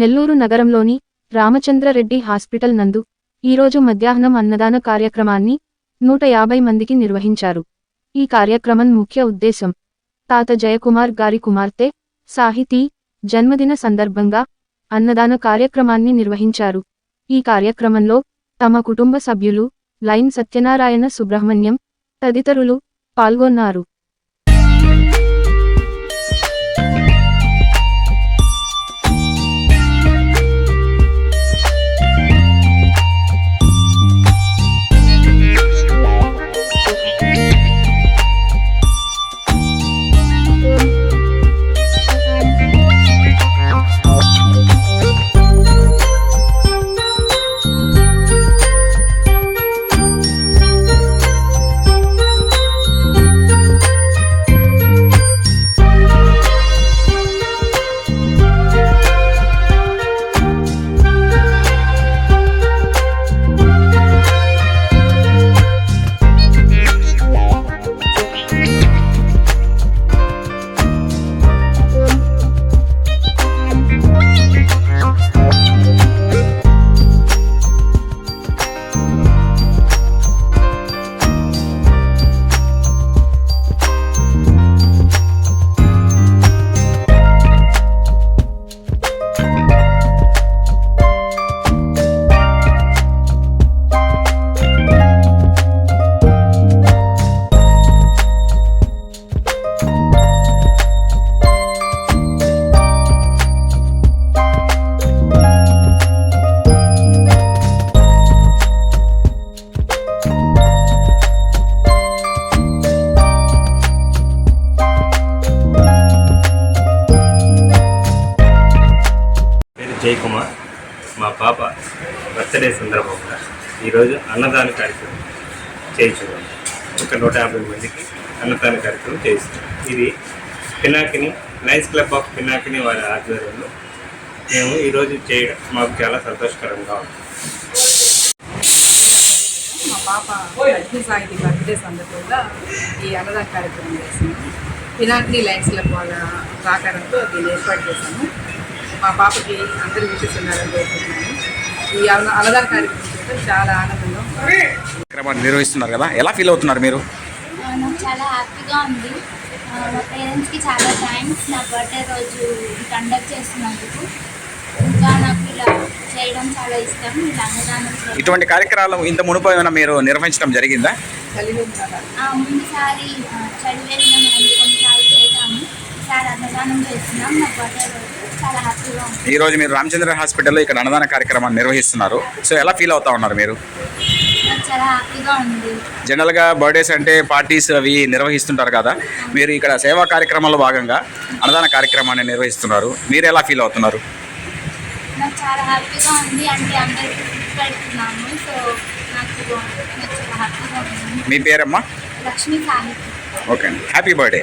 నెల్లూరు నగరంలోని రామచంద్రరెడ్డి హాస్పిటల్ నందు ఈరోజు మధ్యాహ్నం అన్నదాన కార్యక్రమాన్ని నూట యాభై మందికి నిర్వహించారు. ఈ కార్యక్రమం ముఖ్య ఉద్దేశం తాత జయకుమార్ గారి కుమార్తె సాహితీ జన్మదిన సందర్భంగా అన్నదాన కార్యక్రమాన్ని నిర్వహించారు. ఈ కార్యక్రమంలో తమ కుటుంబ సభ్యులు లైన్ సత్యనారాయణ సుబ్రహ్మణ్యం తదితరులు పాల్గొన్నారు. జయకుమార్ మా పాప బర్త్డే సందర్భంగా ఈరోజు అన్నదాన కార్యక్రమం చేయించున్నాం ఒక నూట యాభై మందికి అన్నదాన కార్యక్రమం చేయిస్తున్నాం ఇది Pinakini Lions Club of Pinakini వారి ఆధ్వర్యంలో మేము ఈరోజు చేయడం మాకు చాలా సంతోషకరంగా ఉంది. మా పాప లక్ష్మీ సాహితీ బర్త్డే సందర్భంగా ఈ అన్నదాన కార్యక్రమం చేసింది. పినాకిని లయన్స్ క్లబ్ వాళ్ళ సహకారంతో దీన్ని ఏర్పాటు చేశాము. మా పాపకి అందరూ విషిస్తున్నారని కోరుకుంటున్నాను ఈ అన్న అన్నదాన కార్యక్రమం చాలా ఆనందంగా. కార్యక్రమాన్ని నిర్వహిస్తున్నారు కదా? ఎలా ఫీల్ అవుతున్నారు మీరు? నాకు చాలా హ్యాపీగా ఉంది. మా పేరెంట్స్కి చాలా థ్యాంక్స్ నా బర్త్డే రోజు కండక్ట్ చేస్తున్నందుకు. ఇంకా నాకు ఇలా చేయడం చాలా ఇష్టం. ఇలా అన్నదానం ఇటువంటి కార్యక్రమాలు ఇంత మునుపు ఏమైనా మీరు నిర్వహించడం జరిగిందా? కలిగి ఉన్నారా ఆ, ముందుసారి చదివేసిన మేము కొన్నిసార్లు చేశాము ఈసారి అన్నదానం చేస్తున్నాం. నా బర్త్డే రోజు చాలా హ్యాపీగా ఉంది ఈ రోజు మీరు రామచంద్ర హాస్పిటల్లో ఇక్కడ అన్నదాన కార్యక్రమాన్ని నిర్వహిస్తున్నారు. సో ఎలా ఫీల్ అవుతా ఉన్నారు మీరు? నాకు చాలా హ్యాపీగా ఉంది. జనరల్గా బర్త్డేస్ అంటే పార్టీస్ అవి నిర్వహిస్తుంటారు కదా. మీరు ఇక్కడ సేవా కార్యక్రమంలో భాగంగా అన్నదాన కార్యక్రమాన్ని నిర్వహిస్తున్నారు. మీరు ఎలా ఫీల్ అవుతున్నారు? నాకు చాలా హ్యాపీగా ఉంది. అంటే అందరికీ ఫుడ్ పెడుతున్నాము. సో నాకు నాకు చాలా హ్యాపీగా ఉంది. మీ పేరమ్మా? లక్ష్మీ సాహిత్యం ఓకే అండి. Happy birthday.